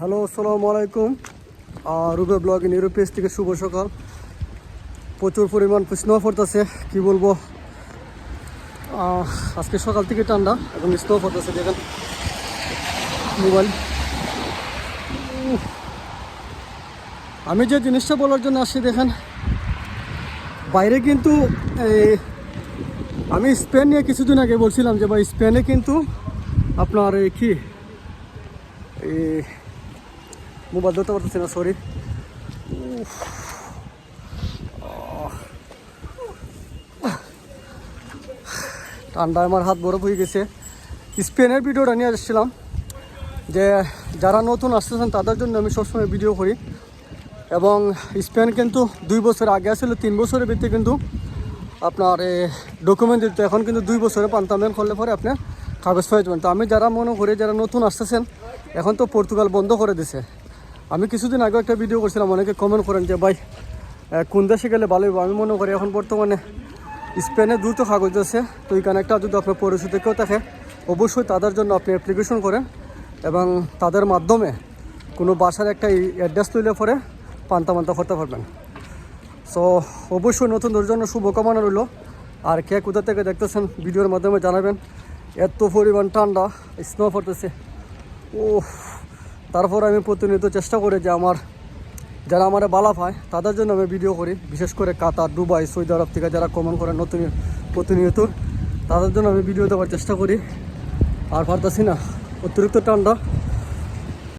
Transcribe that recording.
Hello, আসসালামু আলাইকুম। রুবে ব্লগ ইন ইউরোপ পেজ থেকে শুভ সকাল। প্রচুর পরিমাণ স্নো পড়তেছে, কি বলব? আজকে সকাল থেকে ঠান্ডা এবং স্নো পড়তেছে, দেখেন। মোবাইল। আমি যে জিনিসটা বলার জন্য আসছি, দেখেন। বাইরে কিন্তু আমি স্পেন নিয়ে কিছুদিন আগে বলছিলাম যে ভাই, স্পেনে কিন্তু আপনার এই কি? মোবাইল ধরতে পারতেছি না সরি ঠান্ডায় আমার হাত বরফ হয়ে গেছে স্পেনের ভিডিওটা নিয়ে আসছিলাম যে যারা নতুন আসতেছেন তাদের জন্য আমি সবসময় ভিডিও করি এবং স্পেন কিন্তু দুই বছর আগে আসলে তিন বছরের ভিত্তি কিন্তু আপনার ডকুমেন্ট দিতে এখন কিন্তু দুই বছরে পান্তামেন্ট করলে পরে আপনি কাগজ পাই যাবেন তো আমি যারা মনে করি যারা নতুন আসতেছেন এখন তো পর্তুগাল বন্ধ করে দিছে আমি কিছুদিন আগে একটা ভিডিও করছিলাম, অনেকে কমেন্ট করেন যে, ভাই কোন দেশে গেলে ভালো আমি মনে করি এখন বর্তমানে স্পেনে দ্রুত কাগজ আছে তো এই কানেক্টটা যদি আপনার পরিচিত কেউ থাকে, অবশ্যই তাদের জন্য আপনি অ্যাপ্লিকেশন করেন এবং তাদের মাধ্যমে কোনো বাসার একটা অ্যাড্রেস তুলে পরে পান্তা মান্তা করতে পারবেন। সো অবশ্যই নতুনদের জন্য শুভকামনা রইল। আর কে কোথা থেকে দেখতেছেন ভিডিওর মাধ্যমে জানাবেন। এত পরিমাণ ঠান্ডা স্নো পড়তেছে। ও তারপর আমি প্রতিনিয়ত চেষ্টা করি যে আমার, যারা আমার বালা পায়, তাদের জন্য আমি ভিডিও করি। বিশেষ করে কাতার, দুবাই, সৌদি আরব থেকে যারা কমন করে নতুন প্রতিনিয়ত, তাদের জন্য আমি ভিডিও দেওয়ার চেষ্টা করি। আর পারতাছি না। অতিরিক্ত ঠান্ডা।